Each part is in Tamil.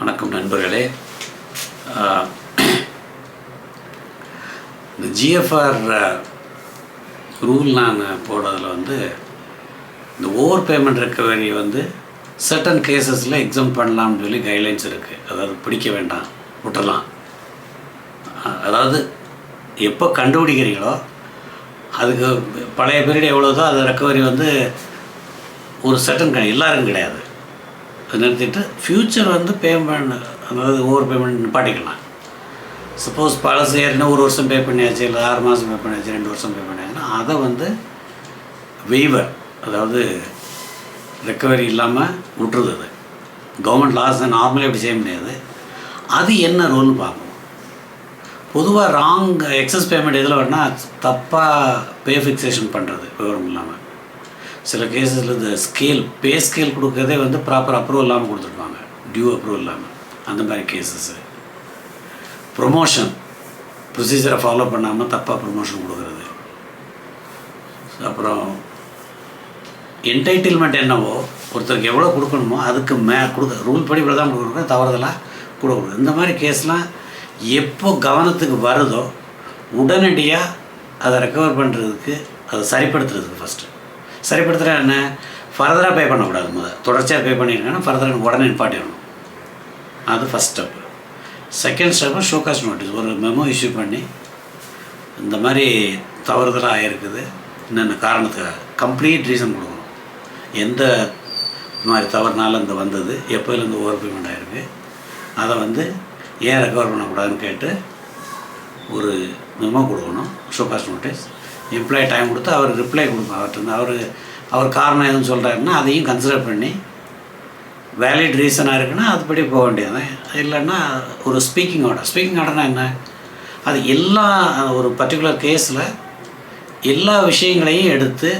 வணக்கம் நண்பர்களே. இந்த ஜிஎஃப்ஆர் ரூல் நான் போடுறதில் வந்து இந்த ஓவர் பேமெண்ட் ரெக்கவரி வந்து சர்டன் கேசஸில் எக்ஸாம் பண்ணலாம்னு சொல்லி கைட்லைன்ஸ் இருக்குது அதாவது பிடிக்க வேண்டாம் விட்டுறலாம். அதாவது எப்போ கண்டுபிடிக்கிறீங்களோ அதுக்கு பழைய பீரியட் எவ்வளோதோ அது ரெக்கவரி வந்து ஒரு சட்டன் கிடையாது எல்லாருக்கும் கிடையாது. நிறுத்திட்டு ஃப்யூச்சர் வந்து பேமெண்ட் அதாவது ஓவர் பேமெண்ட் நிப்பாட்டிக்கலாம். சப்போஸ் பழசு ஏற்கனவே ஒரு வருஷம் பே பண்ணியாச்சு இல்லை ஆறு மாதம் பே பண்ணியாச்சு ரெண்டு வருஷம் பே பண்ணியாச்சுன்னா அதை வந்து வெய்வர் அதாவது ரெக்கவரி இல்லாமல் விட்டுருது அது. கவர்மெண்ட் லாஸ் நார்மலாக இப்படி செய்ய முடியாது. அது என்ன ரோல்னு பார்க்கணும் பொதுவாக ராங் எக்ஸஸ் பேமெண்ட் எதில் வேணா தப்பாக பே ஃபிக்ஸேஷன் பண்ணுறது விவரம் இல்லாமல் சில கேஸஸில் இந்த ஸ்கேல் பே ஸ்கேல் கொடுக்கறதே வந்து ப்ராப்பர் அப்ரூவல் இல்லாமல் கொடுத்துருப்பாங்க. டியூ அப்ரூவல் இல்லாமல் அந்த மாதிரி கேசஸ்ஸு ப்ரொமோஷன் ப்ரொசீஜரை ஃபாலோ பண்ணாமல் தப்பாக ப்ரொமோஷன் கொடுக்குறது. அப்புறம் என்டைட்டில்மெண்ட் என்னவோ ஒருத்தருக்கு எவ்வளோ கொடுக்கணுமோ அதுக்கு மே கொடுக்க ரூல் படி இவ்வளோ தான் கொடுக்குறோம் தவறுதலாக கொடுக்கக்கூடாது. இந்த மாதிரி கேஸ்லாம் எப்போ கவனத்துக்கு வருதோ உடனடியாக அதை ரெக்கவர் பண்ணுறதுக்கு அதை சரிப்படுத்துறதுக்கு ஃபஸ்ட்டு சரிப்படுத்துகிறா என்ன? ஃபர்தராக பே பண்ணக்கூடாது முதல் தொடர்ச்சியாக பே பண்ணியிருக்கேன்னா ஃபர்தராக உடனே நிப்பாட்டிடணும். அது first step second step show cause notice ஒரு மெமோ இஷ்யூ பண்ணி இந்த மாதிரி தவறுதலாக ஆகிருக்குது என்னென்ன காரணத்துக்காக? கம்ப்ளீட் ரீசன் கொடுக்கணும். எந்த மாதிரி தவறுனால இந்த வந்தது? எப்போலேருந்து ஓவர் பேமெண்ட் ஆகிருக்கு அதை வந்து ஏன் ரெக்கவர் பண்ணக்கூடாதுன்னு கேட்டு ஒரு மெமோ கொடுக்கணும். ஷோகாஸ் நோட்டீஸ் எம்ப்ளாயி டைம் கொடுத்து அவர் ரிப்ளை கொடுக்கணும் அவர்கிட்ட அவர் அவர் காரணம் எதுவும் சொல்கிறாருன்னா அதையும் கன்சிடர் பண்ணி வேலிட் ரீசனாக இருக்குன்னா அதுபடி போக வேண்டியது இல்லைன்னா ஒரு ஸ்பீக்கிங் ஆர்டர் ஸ்பீக்கிங் ஆர்டர்னா என்ன? அது எல்லா ஒரு பர்டிகுலர் கேஸில் எல்லா விஷயங்களையும் எடுத்து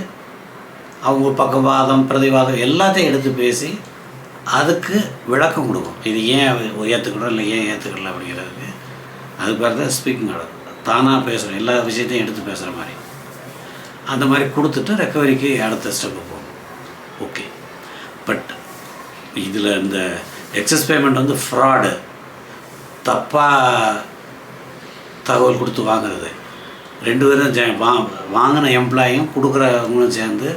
அவங்க பக்கவாதம் பிரதிவாதம் எல்லாத்தையும் எடுத்து பேசி அதுக்கு விளக்கம் கொடுக்கும். இது ஏன் ஏற்றுக்கணும் இல்லை ஏன் ஏற்றுக்கல அப்படிங்கிறதுக்கு. அது பேர் தான் ஸ்பீக்கிங் ஆர்டர் தானாக பேசுகிறோம் எல்லா விஷயத்தையும் எடுத்து பேசுகிற மாதிரி. அந்த மாதிரி கொடுத்துட்டு ரெக்கவரிக்கு அடுத்த ஸ்டெப்பு போகணும். ஓகே பட் இதில் இந்த எக்ஸஸ் பேமெண்ட் வந்து ஃப்ராடு தப்பாக தகவல் கொடுத்து வாங்குறது. ரெண்டு பேரும் சே வா வாங்கின எம்ப்ளாயும் கொடுக்குறவங்களும் சேர்ந்து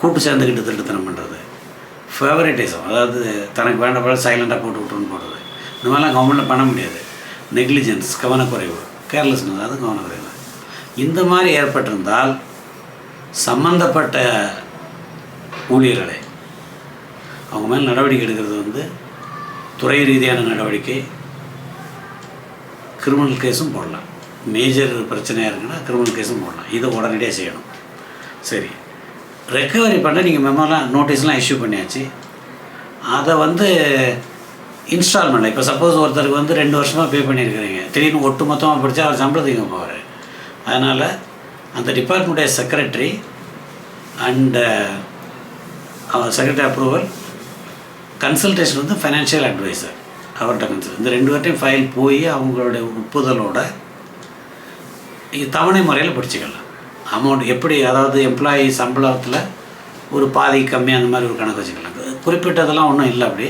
கூட்டு சேர்ந்துக்கிட்டு திருட்டுத்தனம் பண்ணுறது ஃபேவரட்டிசம் அதாவது தனக்கு வேண்டாம் சைலண்ட்டாக போட்டு விட்டுன்னு போடுறது. இந்த மாதிரிலாம் கவர்மெண்ட்டில் பண்ண முடியாது. நெக்லிஜென்ஸ் கவனக்குறைவு கேர்லெஸ்னஸ் அது கவனக்குறைவு. இந்த மாதிரி ஏற்பட்டிருந்தால் சம்பந்தப்பட்ட ஊழியர்களை அவங்க மேல் நடவடிக்கை எடுக்கிறது வந்து துறை ரீதியான நடவடிக்கை கிரிமினல் கேஸும் போடலாம். மேஜர் பிரச்சனையாக இருக்குன்னா கிரிமினல் கேஸும் போடலாம். இதை உடனடியாக செய்யணும். சரி. ரெக்கவரி பண்ண நீங்கள் மெமோலாம் நோட்டீஸ்லாம் இஷ்யூ பண்ணியாச்சு. அதை வந்து இன்ஸ்டால்மெண்ட் இப்போ சப்போஸ் ஒருத்தருக்கு வந்து ரெண்டு வருஷமாக பே பண்ணியிருக்கிறீங்க. திடீர்னு ஒட்டு மொத்தமாக பிடிச்சா அவர் சம்பளத்துக்கு போவார். அதனால் அந்த டிபார்ட்மெண்டைய செக்ரட்டரி அண்டு அவர் செக்ரட்டரி அப்ரூவல் கன்சல்டேஷன் வந்து ஃபைனான்ஷியல் அட்வைசர் அவர்கிட்ட கன்சல்ட் இந்த ரெண்டு பேர்ட்டையும் ஃபைல் போய் அவங்களுடைய ஒப்புதலோட தவணை முறையில் பிடிச்சிக்கலாம். அமௌண்ட் எப்படி அதாவது எம்ப்ளாயி சம்பளத்தில் ஒரு பாதி கம்மி அந்த மாதிரி ஒரு கணக்கு வச்சுக்கலாம். குறிப்பிட்டதெல்லாம் ஒன்றும் இல்லை அப்படி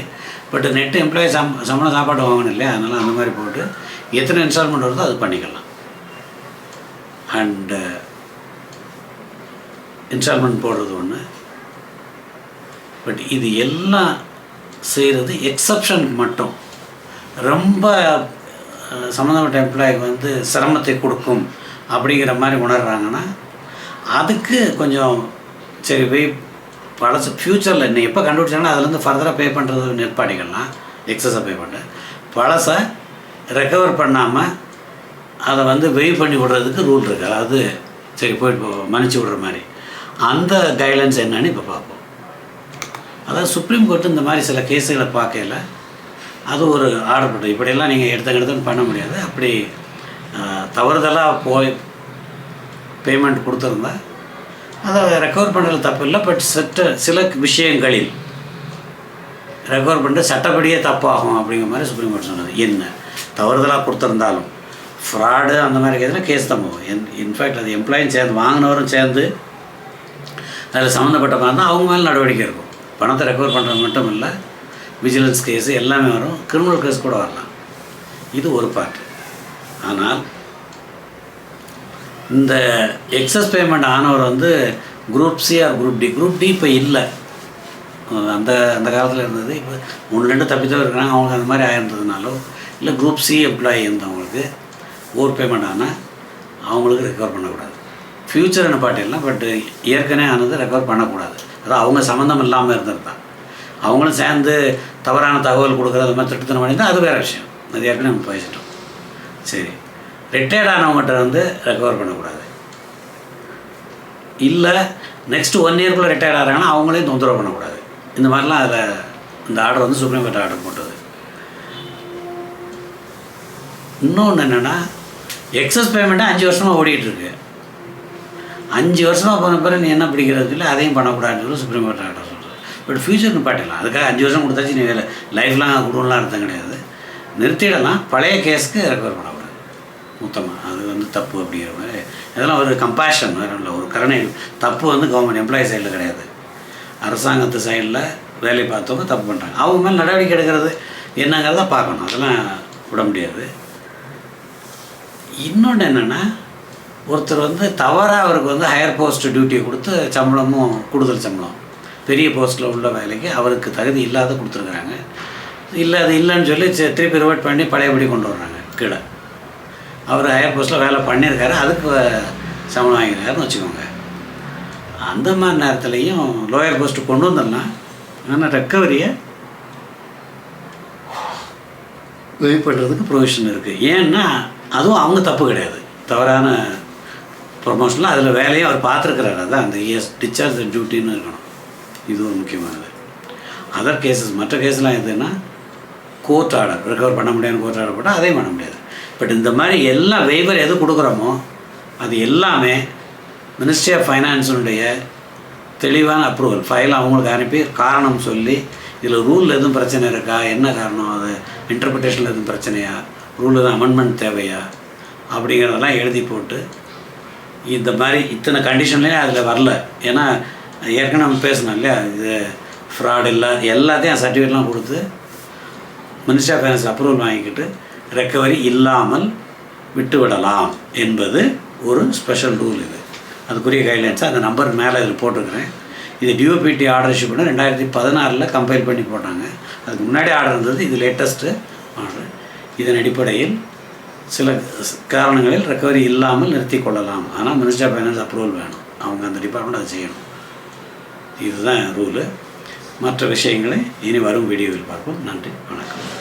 பட் நெட்டு எம்ப்ளாயி சம் சம்பளம் சாப்பாடு வாங்கணும் இல்லையா? அதனால் அந்த மாதிரி போட்டு எத்தனை இன்ஸ்டால்மெண்ட் வருதோ அது பண்ணிக்கலாம். அண்டு இன்ஸ்டால்மெண்ட் uh, போடுறது ஒன்று பட் இது எல்லாம் செய்கிறது எக்ஸப்ஷனுக்கு மட்டும். ரொம்ப சம்மந்தப்பட்ட எம்ப்ளாய்க்கு வந்து சிரமத்தை கொடுக்கும் அப்படிங்கிற மாதிரி உணர்கிறாங்கன்னா அதுக்கு கொஞ்சம் சரி போய் பழசு ஃப்யூச்சரில் இன்னும் எப்போ கண்டுபிடிச்சாங்கன்னா அதுலேருந்து ஃபர்தராக பே பண்ணுறது நெற்பாடிகள்லாம் எக்ஸஸாக பே பண்ண. பழசை ரெக்கவர் பண்ணாமல் அதை வந்து வெய் பண்ணி விடுறதுக்கு ரூல் இருக்குது அதாவது சரி போயிட்டு மன்னிச்சு விடுற மாதிரி. அந்த கைட்லைன்ஸ் என்னன்னு இப்போ பார்ப்போம். அதாவது சுப்ரீம் கோர்ட்டு இந்த மாதிரி சில கேஸுகளை பார்க்கல அது ஒரு ஆர்டர் போட்டு இப்படியெல்லாம் நீங்கள் எடுத்த எடுத்துன்னு பண்ண முடியாது. அப்படி தவறுதலாக போய் பேமெண்ட் கொடுத்துருந்தா அதை ரெக்கவர் பண்ணுறது தப்பு இல்லை. பட் சட்ட சில விஷயங்களில் ரெக்கவர் பண்ணுறது சட்டப்படியே தப்பாகும் அப்படிங்கிற மாதிரி சுப்ரீம் கோர்ட் சொன்னது. என்ன? தவறுதலாக கொடுத்துருந்தாலும். ஃப்ராடு அந்த மாதிரி கேஸில் கேஸ் தான் போகும். என் இன்ஃபேக்ட் அது எம்ப்ளாயும் சேர்ந்து வாங்கினவரும் சேர்ந்து அதில் சம்மந்தப்பட்ட மாதிரி தான் அவங்க மேலே நடவடிக்கை இருக்கும். பணத்தை ரெக்கவர் பண்ணுறது மட்டும் இல்லை விஜிலன்ஸ் கேஸு எல்லாமே வரும். கிரிமினல் கேஸ் கூட வரலாம். இது ஒரு பார்ட் ஆனால் இந்த எக்ஸஸ் பேமெண்ட் ஆனவர் வந்து group C or group D group D இப்போ இல்லை. அந்த அந்த காலத்தில் இருந்தது. இப்போ ஒன்று ரெண்டு தப்பித்தவர் இருக்கிறாங்க. அவங்களுக்கு அந்த மாதிரி ஆயிருந்ததுனாலோ இல்லை குரூப் சி எம்ப்ளாயி இருந்தவங்களுக்கு ஓவர் பேமெண்ட் ஆனால் அவங்களுக்கு ரெக்கவர் பண்ணக்கூடாது. ஃப்யூச்சர் என்ன பாட்டிடலாம் பட் ஏற்கனவே ஆனது ரெக்கவர் பண்ணக்கூடாது. அதான் அவங்க சம்மந்தம் இல்லாமல் இருந்திருந்தா அவங்களும் சேர்ந்து தவறான தகவல் கொடுக்குறது மாதிரி திட்டத்தனம் பண்ணியிருந்தா அது வேறு விஷயம். அது ஏற்கனவே நம்ம பேசிட்டோம். சரி. ரிட்டையர்ட் ஆனவங்ககிட்ட வந்து ரெக்கவர் பண்ணக்கூடாது. இல்லை நெக்ஸ்ட் ஒன் இயர்க்குள்ளே ரிட்டையர்ட் ஆகிறாங்கன்னா அவங்களையும் தொந்தரவு பண்ணக்கூடாது. இந்த மாதிரிலாம் அதில் இந்த ஆர்டர் வந்து சுப்ரீம் கோர்ட் ஆர்டர் போட்டது. இன்னொன்று என்னென்னா எக்ஸஸ் பேமெண்ட்டாக அஞ்சு வருஷமாக ஓடிட்டுருக்கு அஞ்சு வருஷமாக போன பிறகு நீ என்ன பிடிக்கிறது இல்லை அதையும் பண்ணக்கூடாதுன்னு சொல்லி சுப்ரீம் கோர்ட் ஆர்டர் சொல்கிறது பட் ஃபியூச்சர்னு பாட்டிடலாம் அதுக்காக அஞ்சு வருஷம் கொடுத்தாச்சு நீ வேலை லைஃப்லாம் கொடுக்கலாம் அர்த்தம் கிடையாது. நிறுத்திடலாம். பழைய கேஸ்க்கு ரெக்கவர் பண்ணக்கூடாது. மொத்தமாக அது வந்து தப்பு அப்படிங்கிற மாதிரி. இதெல்லாம் ஒரு கம்பேஷன் வேறு இல்லை. ஒரு கருணை. தப்பு வந்து கவர்மெண்ட் எம்ப்ளாயி சைடில் கிடையாது. அரசாங்கத்து சைடில் வேலை பார்த்தவங்க தப்பு பண்ணுறாங்க அவங்க மேலே நடவடிக்கை எடுக்கிறது என்னங்கிறத பார்க்கணும். அதெல்லாம் விட முடியாது. இன்னொன்று என்னென்னா ஒருத்தர் வந்து தவறாக அவருக்கு வந்து ஹையர் போஸ்ட் டியூட்டியை கொடுத்து சம்பளமும் கூடுதல் சம்பளம். பெரிய போஸ்ட்டில் உள்ள வேலைக்கு அவருக்கு தகுதி இல்லாத கொடுத்துருக்குறாங்க. இல்லை அது இல்லைன்னு சொல்லி திருப்பி ரிவர்ட் பண்ணி பழையபடி கொண்டு வர்றாங்க கீழே. அவர் ஹையர் போஸ்ட்டில் வேலை பண்ணியிருக்காரு அதுக்கு சம்பளம் வாங்கியிருக்காருன்னு வச்சுக்கோங்க. அந்த மாதிரி நேரத்துலையும் லோயர் போஸ்ட்டு கொண்டு வந்துடலாம் ஆனால் ரெக்கவரியை உதவி பண்ணுறதுக்கு ப்ரொவிஷன் இருக்குது ஏன்னா அதுவும் அவங்க தப்பு கிடையாது. தவறான ப்ரொமோஷனில் அதில் வேலையை அவர் பார்த்துருக்கிறாரு. அதான் அந்த இஎஸ் டிஸ்சார்ஜ் டியூட்டின்னு இருக்கணும். இது ஒரு முக்கியமானது. அதர் கேசஸ் மற்ற கேஸ்லாம் எதுன்னா கோர்ட் ஆர்டர் ரெக்கவர் பண்ண முடியாதுன்னு கோர்ட் ஆர்டர் போட்டால் அதையும் பண்ண முடியாது. பட் இந்த மாதிரி எல்லா வெய்வர் எது கொடுக்குறோமோ அது எல்லாமே மினிஸ்ட்ரி ஆஃப் ஃபைனான்ஸினுடைய தெளிவான அப்ரூவல் ஃபைல் அவங்களுக்கு அனுப்பி காரணம் சொல்லி இதில் ரூலில் எதுவும் பிரச்சனை இருக்கா? என்ன காரணம் அது? இன்டர்பிரிட்டேஷனில் எதுவும் பிரச்சனையா? ரூலில் எதுவும் அமெண்ட்மெண்ட் தேவையா? அப்படிங்கிறதெல்லாம் எழுதி போட்டு இந்த மாதிரி இத்தனை கண்டிஷன்லேயும் அதில் வரல. ஏன்னா ஏற்கனவே நம்ம பேசணும் இல்லையா? இது ஃப்ராட் இல்லை எல்லாத்தையும் சர்டிஃபிகேட்லாம் கொடுத்து மினிஸ்டர் ஆஃப் ஃபைனான்ஸ் அப்ரூவல் வாங்கிக்கிட்டு ரெக்கவரி இல்லாமல் விட்டு விடலாம் என்பது ஒரு ஸ்பெஷல் ரூல் இது. அதுக்குரிய கைட்லைன்ஸாக அந்த நம்பர் மேலே இதில் போட்டிருக்கிறேன். இது டிஓபிடி ஆர்டர் இஷ்யூ பண்ண ரெண்டாயிரத்தி பதினாறில் கம்பைல் பண்ணி போட்டாங்க. அதுக்கு முன்னாடி ஆர்டர் இருந்தது இது லேட்டஸ்ட்டு ஆர்டர் இதன் அடிப்படையில் சில காரணங்களில் ரெக்கவரி இல்லாமல் நிறுத்தி கொள்ளலாம். ஆனால் மினிஸ்டர் ஆஃப் ஃபைனான்ஸ் அப்ரூவல் வேணும். அவங்க அந்த டிபார்ட்மெண்ட் அதை செய்யணும். இதுதான் ரூலு மற்ற விஷயங்களை இனி வரும் வீடியோவில் பார்ப்போம். நன்றி வணக்கம்.